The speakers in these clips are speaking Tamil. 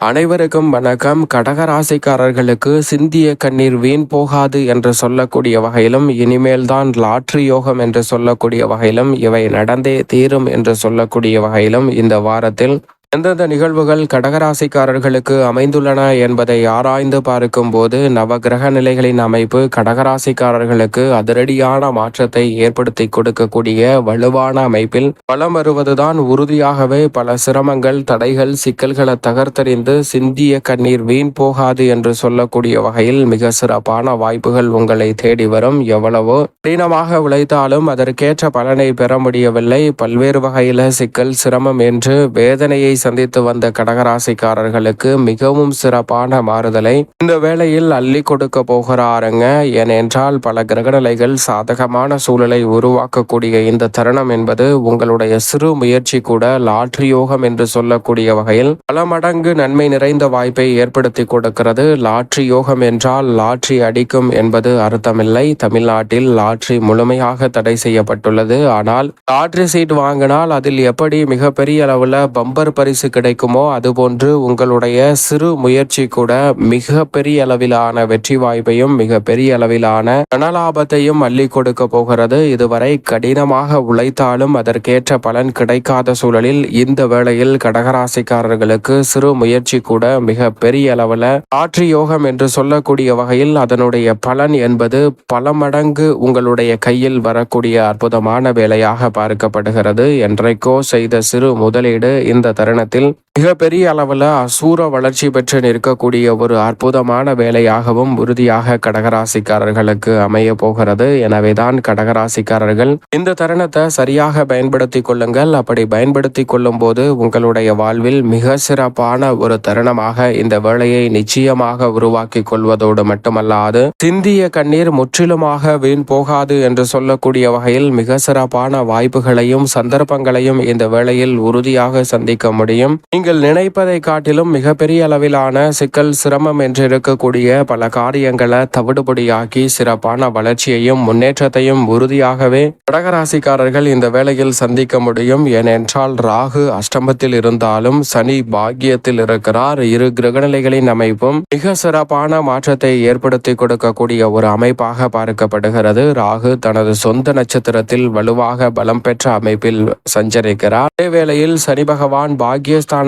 அனைவருக்கும் வணக்கம். கடகராசிக்காரர்களுக்கு சிந்திய கண்ணீர் வீண் போகாது என்று சொல்லக்கூடிய வகையிலும் இனிமேல்தான் லாட்ரி யோகம் என்று சொல்லக்கூடிய வகையிலும் இவை நடந்தே தீரும் என்று சொல்லக்கூடிய வகையிலும் இந்த வாரத்தில் எந்தெந்த நிகழ்வுகள் கடகராசிக்காரர்களுக்கு அமைந்துள்ளன என்பதை ஆராய்ந்து பார்க்கும் போது நவகிரக நிலைகளின் அமைப்பு கடகராசிக்காரர்களுக்கு அதிரடியான மாற்றத்தை ஏற்படுத்தி கொடுக்கக்கூடிய வலுவான அமைப்பில் பலம் வருவதுதான் உறுதியாகவே பல சிரமங்கள் தடைகள் சிக்கல்களை தகர்த்தறிந்து சிந்திய கண்ணீர் வீண் போகாது என்று சொல்லக்கூடிய வகையில் மிக சிறப்பான வாய்ப்புகள் உங்களை தேடி வரும். எவ்வளவோ கடினமாக உழைத்தாலும் அதற்கேற்ற பலனை பெற முடியவில்லை. பல்வேறு வகையில சிக்கல் சிரமம் என்று வேதனையை சந்தித்து வந்த கடகராசிக்காரர்களுக்கு மிகவும் சிறப்பான மாறுதலை இந்த வேளையில் அள்ளி கொடுக்க போகிறாருங்க. ஏனென்றால் பல கிரகநிலைகள் சாதகமான சூழலை உருவாக்கக்கூடிய இந்த தருணம் என்பது உங்களுடைய சிறு முயற்சி கூட லாட்ரி யோகம் என்று சொல்லக்கூடிய வகையில் பல மடங்கு நன்மை நிறைந்த வாய்ப்பை ஏற்படுத்தி கொடுக்கிறது. லாட்ரி யோகம் என்றால் லாட்ரி அடிக்கும் என்பது அர்த்தமில்லை. தமிழ்நாட்டில் லாட்ரி முழுமையாக தடை செய்யப்பட்டுள்ளது. ஆனால் லாட்ரி சீட் வாங்கினால் அதில் எப்படி மிகப்பெரிய அளவில் பம்பர் பரிசு கிடைக்குமோ அதுபோன்று உங்களுடைய சிறு முயற்சி கூட மிக பெரிய அளவிலான வெற்றி வாய்ப்பையும் மிக பெரிய அளவிலான தனலாபத்தையும் அள்ளி கொடுக்க போகிறது. இதுவரை கடினமாக உழைத்தாலும் அதற்கேற்ற பலன் கிடைக்காத சூழலில் இந்த வேளையில் கடகராசிக்காரர்களுக்கு சிறு முயற்சி கூட மிக பெரிய அளவுல ஆற்றி யோகம் என்று சொல்லக்கூடிய வகையில் அதனுடைய பலன் என்பது பல மடங்கு உங்களுடைய கையில் வரக்கூடிய அற்புதமான வேலையாக பார்க்கப்படுகிறது. என்றைக்கோ செய்த சிறு முதலீடு இந்த தருணம் தருணத்தில் மிகப்பெரிய அளவில் அசூர வளர்ச்சி பெற்று நிற்கக்கூடிய ஒரு அற்புதமான வேலையாகவும் உறுதியாக கடகராசிக்காரர்களுக்கு அமைய போகிறது. எனவேதான் கடகராசிக்காரர்கள் இந்த தருணத்தை சரியாக பயன்படுத்தி கொள்ளுங்கள். அப்படி பயன்படுத்தி கொள்ளும் போது உங்களுடைய வாழ்வில் மிக சிறப்பான ஒரு தருணமாக இந்த வேலையை நிச்சயமாக உருவாக்கி கொள்வதோடு மட்டுமல்லாது சிந்திய கண்ணீர் முற்றிலுமாக வீண் போகாது என்று சொல்லக்கூடிய வகையில் மிக சிறப்பான வாய்ப்புகளையும் சந்தர்ப்பங்களையும் இந்த வேளையில் உறுதியாக சந்திக்க முடியும். நீங்கள் நினைப்பதை காட்டிலும் மிகப்பெரிய அளவிலான சிக்கல் சிரமம் என்று இருக்கக்கூடிய பல காரியங்களை தவிடுபடியாக்கி சிறப்பான வளர்ச்சியையும் முன்னேற்றத்தையும் உறுதியாகவே கடகராசிக்காரர்கள் இந்த வேளையில் சந்திக்க முடியும். ஏனென்றால் ராகு அஷ்டமத்தில் இருந்தாலும் சனி பாக்கியத்தில் இருக்கிறார். இரு கிரகநிலைகளின் அமைப்பும் மிக சிறப்பான மாற்றத்தை ஏற்படுத்தி கொடுக்கக்கூடிய ஒரு அமைப்பாக பார்க்கப்படுகிறது. ராகு தனது சொந்த நட்சத்திரத்தில் வலுவாக பலம் பெற்ற அமைப்பில் சஞ்சரிக்கிறார். அதே வேளையில் சனி பகவான்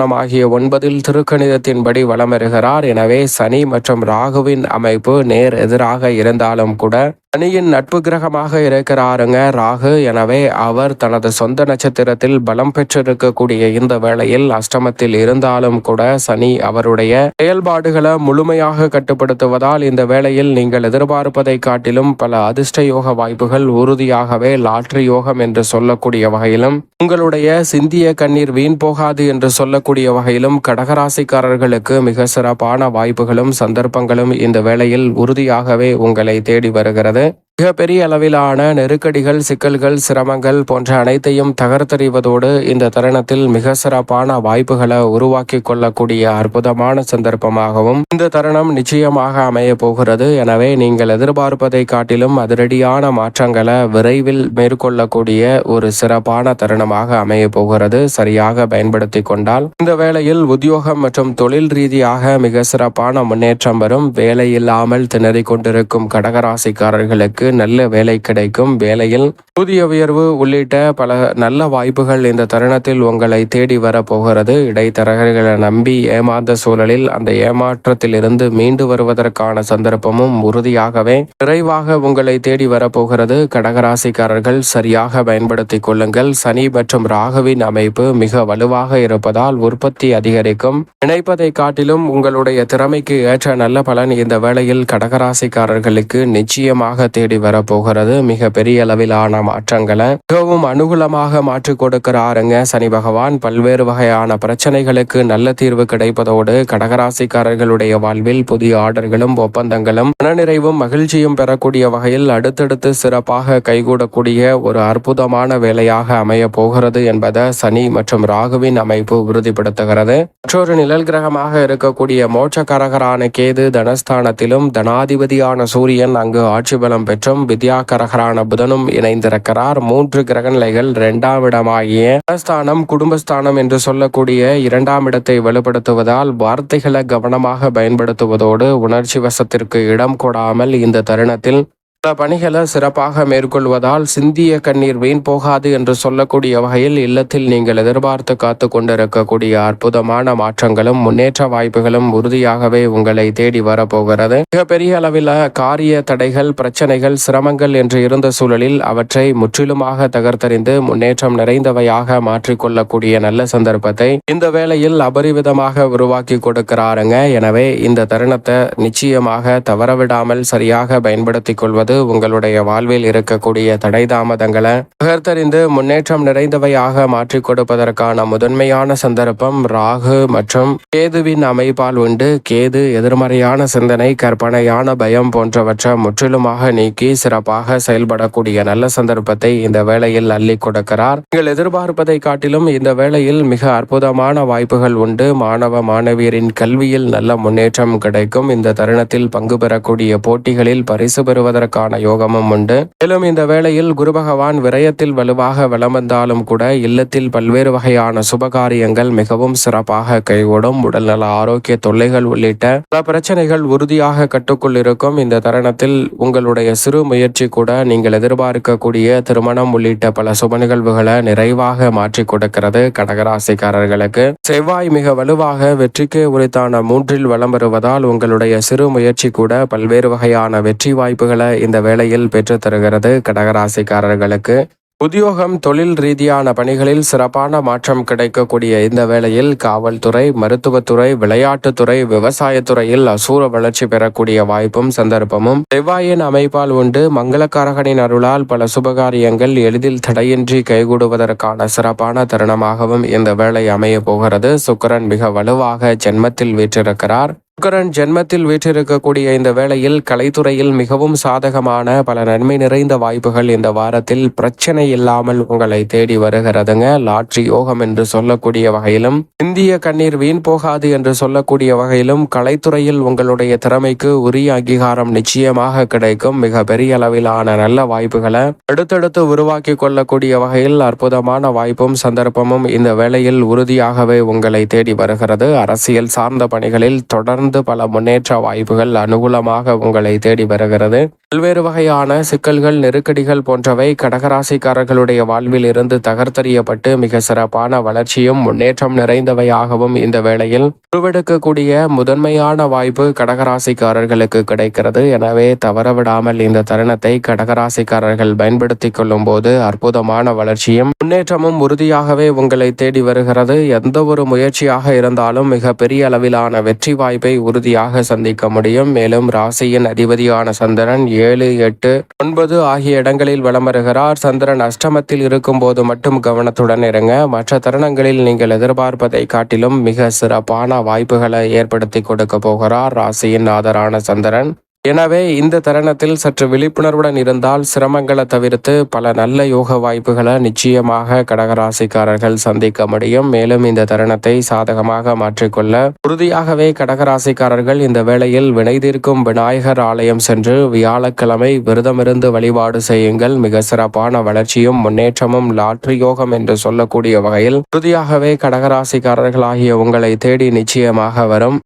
பாக்கியஸ்தானம் ஆகிய ஒன்பதில் திருக்கணிதத்தின்படி வலம் வருகிறார். எனவே சனி மற்றும் ராகுவின் அமைப்பு நேர் எதிராக இருந்தாலும் கூட சனியின் நட்பு கிரகமாக இருக்கிறாருங்க ராகு. எனவே அவர் தனது சொந்த நட்சத்திரத்தில் பலம் பெற்றிருக்கக்கூடிய இந்த வேளையில் அஷ்டமத்தில் இருந்தாலும் கூட சனி அவருடைய செயல்பாடுகளை முழுமையாக கட்டுப்படுத்துவதால் இந்த வேளையில் நீங்கள் எதிர்பார்ப்பதை காட்டிலும் பல அதிர்ஷ்ட யோக வாய்ப்புகள் உறுதியாகவே லாட்ரி யோகம் என்று சொல்லக்கூடிய வகையிலும் உங்களுடைய சிந்திய கண்ணீர் வீண் போகாது என்று சொல்லக்கூடிய வகையிலும் கடகராசிக்காரர்களுக்கு மிக சிறப்பான வாய்ப்புகளும் சந்தர்ப்பங்களும் இந்த வேளையில் உறுதியாகவே உங்களை தேடி வருகிறது. மிகப்பெரிய அளவிலான நெருக்கடிகள் சிக்கல்கள் சிரமங்கள் போன்ற அனைத்தையும் தகர்த்தறிவதோடு இந்த தருணத்தில் மிக சிறப்பான வாய்ப்புகளை உருவாக்கி கொள்ளக்கூடிய அற்புதமான சந்தர்ப்பமாகவும் இந்த தருணம் நிச்சயமாக அமைய போகிறது. எனவே நீங்கள் எதிர்பார்ப்பதை காட்டிலும் அதிரடியான மாற்றங்களை விரைவில் மேற்கொள்ளக்கூடிய ஒரு சிறப்பான தருணமாக அமைய போகிறது. சரியாக பயன்படுத்தி கொண்டால் இந்த வேளையில் உத்தியோகம் மற்றும் தொழில் ரீதியாக மிக சிறப்பான முன்னேற்றம் வரும். வேலை இல்லாமல் திணறிக் கொண்டிருக்கும் கடகராசிக்காரர்களுக்கு நல்ல வேலை கிடைக்கும். வேலையில் ஊதிய உயர்வு உள்ளிட்ட பல நல்ல வாய்ப்புகள் இந்த தருணத்தில் உங்களை தேடி வர போகிறது இடைத்தரகர்களை நம்பி ஏமாந்த சூழலில் அந்த ஏமாற்றத்திலிருந்து மீண்டு வருவதற்கான சந்தர்ப்பமும் உறுதியாகவே விரைவாக உங்களை தேடி வரப்போகிறது. கடகராசிக்காரர்கள் சரியாக பயன்படுத்திக் கொள்ளுங்கள். சனி மற்றும் ராகுவின் அமைப்பு மிக வலுவாக இருப்பதால் உற்பத்தி அதிகரிக்கும். நினைப்பதை காட்டிலும் உங்களுடைய திறமைக்கு ஏற்ற நல்ல பலன் இந்த வேளையில் கடகராசிக்காரர்களுக்கு நிச்சயமாக தேடி வரப்போகிறது. மிக பெரிய அளவிலான மாற்றங்களை மிகவும் அனுகூலமாக மாற்றி கொடுக்கிறாருங்க சனி பகவான். பல்வேறு வகையான பிரச்சனைகளுக்கு நல்ல தீர்வு கிடைப்பதோடு கடகராசிக்காரர்களுடைய வாழ்வில் புதிய ஆர்டர்களும் ஒப்பந்தங்களும் மனநிறைவும் மகிழ்ச்சியும் பெறக்கூடிய வகையில் அடுத்தடுத்து சிறப்பாக கைகூடக்கூடிய ஒரு அற்புதமான வேலையாக அமைய போகிறது என்பதை சனி மற்றும் ராகுவின் அமைப்பு உறுதிப்படுத்துகிறது. மற்றொரு நிழல் கிரகமாக இருக்கக்கூடிய மோட்ச கரகரான கேது தனஸ்தானத்திலும் தனாதிபதியான சூரியன் அங்கு ஆட்சி பலம் பெற்று மற்றும் வித்யாகரகரான புதனும் இணைந்திருக்கிறார். மூன்று கிரகநிலைகள் இரண்டாம் இடமாகிய ஸ்தானம் குடும்பஸ்தானம் என்று சொல்லக்கூடிய இரண்டாம் இடத்தை வலுப்படுத்துவதால் வார்த்தைகளை கவனமாக பயன்படுத்துவதோடு உணர்ச்சி வசத்திற்கு இடம் கொடாமல் இந்த தருணத்தில் பணிகளை சிறப்பாக மேற்கொள்வதால் சிந்திய கண்ணீர் வீண் போகாது என்று சொல்லக்கூடிய வகையில் இல்லத்தில் நீங்கள் எதிர்பார்த்து காத்து கொண்டிருக்கக்கூடிய அற்புதமான மாற்றங்களும் முன்னேற்ற வாய்ப்புகளும் உறுதியாகவே உங்களை தேடி வரப்போகிறது. மிகப்பெரிய அளவில் காரிய தடைகள் பிரச்சனைகள் சிரமங்கள் என்று இருந்த சூழலில் அவற்றை முற்றிலுமாக தகர்த்தறிந்து முன்னேற்றம் நிறைந்தவையாக மாற்றிக்கொள்ளக்கூடிய நல்ல சந்தர்ப்பத்தை இந்த வேளையில் அபரிவிதமாக உருவாக்கி கொடுக்கிறாருங்க. எனவே இந்த தருணத்தை நிச்சயமாக தவறவிடாமல் சரியாக பயன்படுத்திக் கொள்வது உங்களுடைய வாழ்வில் இருக்கக்கூடிய தடை தாமதங்களை தகர்த்தறிந்து முன்னேற்றம் நிறைந்தவையாக மாற்றிக் கொடுப்பதற்கான முதன்மையான சந்தர்ப்பம் ராகு மற்றும் கேதுவின் அமைப்பால் உண்டு. கேது எதிர்மறையான சிந்தனை கற்பனையான பயம் போன்றவற்றை முற்றிலுமாக நீக்கி சிறப்பாக செயல்படக்கூடிய நல்ல சந்தர்ப்பத்தை இந்த வேளையில் அள்ளி கொடுக்கிறார். நீங்கள் எதிர்பார்ப்பதை காட்டிலும் இந்த வேளையில் மிக அற்புதமான வாய்ப்புகள் உண்டு. மாணவ மாணவியரின் கல்வியில் நல்ல முன்னேற்றம் கிடைக்கும். இந்த தருணத்தில் பங்கு பெறக்கூடிய போட்டிகளில் பரிசு பெறுவதற்கான வருவதற்கான யோகமும் உண்டு. மேலும் இந்த வேளையில் குரு பகவான் விரயத்தில் வலுவாக வலம் வந்தாலும் கூட இல்லத்தில் பல்வேறு வகையான சுபகாரியங்கள் மிகவும் சிறப்பாக கைகூடும். உடல்நல ஆரோக்கிய தொல்லைகள் உள்ளிட்ட பல பிரச்சனைகள் உறுதியாக கட்டுக்குள் இருக்கும். இந்த தருணத்தில் உங்களுடைய சிறு முயற்சி கூட நீங்கள் எதிர்பார்க்கக்கூடிய திருமணம் உள்ளிட்ட பல சுப நிகழ்வுகளை நிறைவாக மாற்றி கொடுக்கிறது கடகராசிக்காரர்களுக்கு. செவ்வாய் மிக வலுவாக வெற்றிக்கு உரித்தான மூன்றில் வளம் வருவதால் உங்களுடைய சிறு முயற்சி கூட பல்வேறு வகையான வெற்றி வாய்ப்புகளை இந்த வேளையில் பெற்றுத்தருகிறது கடகராசிக்காரர்களுக்கு. உத்தியோகம் தொழில் ரீதியான பணிகளில் சிறப்பான மாற்றம் கிடைக்கக்கூடிய இந்த வேளையில் காவல்துறை மருத்துவத்துறை விளையாட்டுத்துறை விவசாயத்துறையில் அசூர வளர்ச்சி பெறக்கூடிய வாய்ப்பும் சந்தர்ப்பமும். செவ்வாயின் அமைப்பால் உண்டு. மங்களக்காரகனின் அருளால் பல சுபகாரியங்கள் எளிதில் தடையின்றி கைகூடுவதற்கான சிறப்பான தருணமாகவும் இந்த வேளை அமைய போகிறது. சுக்கரன் மிக வலுவாக ஜென்மத்தில் வீற்றிருக்கிறார். சுக்கரன் ஜென்மத்தில் வீற்றிருக்கக்கூடிய இந்த வேளையில் கலைத்துறையில் மிகவும் சாதகமான பல நன்மை நிறைந்த வாய்ப்புகள் இந்த வாரத்தில் பிரச்சனை இல்லாமல் உங்களை தேடி வருகிறதுங்க. லாட்ரி யோகம் என்று சொல்லக்கூடிய வகையிலும் இந்திய கண்ணீர் வீண் போகாது என்று சொல்லக்கூடிய வகையிலும் கலைத்துறையில் உங்களுடைய திறமைக்கு உரிய அங்கீகாரம் நிச்சயமாக கிடைக்கும். மிக பெரிய அளவிலான நல்ல வாய்ப்புகளை அடுத்தடுத்து உருவாக்கி கொள்ளக்கூடிய வகையில் அற்புதமான வாய்ப்பும் சந்தர்ப்பமும் இந்த வேளையில் உறுதியாகவே உங்களை தேடி வருகிறது. அரசியல் சார்ந்த பணிகளில் தொடர்ந்து பல முன்னேற்ற வாய்ப்புகள் அனுகூலமாக உங்களை தேடி வருகிறது. பல்வேறு வகையான சிக்கல்கள் நெருக்கடிகள் போன்றவை கடகராசிக்காரர்களுடைய வாழ்வில் இருந்து தகர்த்தறியப்பட்டு மிக சிறப்பான வளர்ச்சியும் முன்னேற்றம் நிறைந்தவையாகவும் இந்த வேளையில் உருவெடுக்கக்கூடிய முதன்மையான வாய்ப்பு கடகராசிக்காரர்களுக்கு கிடைக்கிறது. எனவே தவறவிடாமல் இந்த தருணத்தை கடகராசிக்காரர்கள் பயன்படுத்திக் கொள்ளும் போது அற்புதமான வளர்ச்சியும் முன்னேற்றமும் உறுதியாகவே உங்களை தேடி வருகிறது. எந்த ஒரு முயற்சியாக இருந்தாலும் மிக பெரிய அளவிலான வெற்றி வாய்ப்பை உறுதியாக சந்திக்க முடியும். மேலும் ராசியின் அதிபதியான சந்திரன் ஏழு எட்டு ஒன்பது ஆகிய இடங்களில் வலம் வருகிறார். சந்திரன் அஷ்டமத்தில் இருக்கும் போது மட்டும் கவனத்துடன் இருங்க. மற்ற தருணங்களில் நீங்கள் எதிர்பார்ப்பதை காட்டிலும் மிக சிறப்பான வாய்ப்புகளை ஏற்படுத்தி கொடுக்க போகிறார். ராசியின் ஆதரான சந்திரன். எனவே இந்த தருணத்தில் சற்று விழிப்புணர்வுடன் இருந்தால் சிரமங்களை தவிர்த்து பல நல்ல யோக வாய்ப்புகளை நிச்சயமாக கடகராசிக்காரர்கள் சந்திக்க முடியும். மேலும் இந்த தருணத்தை சாதகமாக மாற்றிக்கொள்ள உறுதியாகவே கடகராசிக்காரர்கள் இந்த வேளையில் வினைதீர்க்கும் விநாயகர் ஆலயம் சென்று வியாழக்கிழமை விரதமிருந்து வழிபாடு செய்யுங்கள். மிக சிறப்பான வளர்ச்சியும் முன்னேற்றமும் லாட்ரி யோகம் என்று சொல்லக்கூடிய வகையில் உறுதியாகவே கடகராசிக்காரர்களாகிய உங்களை தேடி நிச்சயமாக வரும்.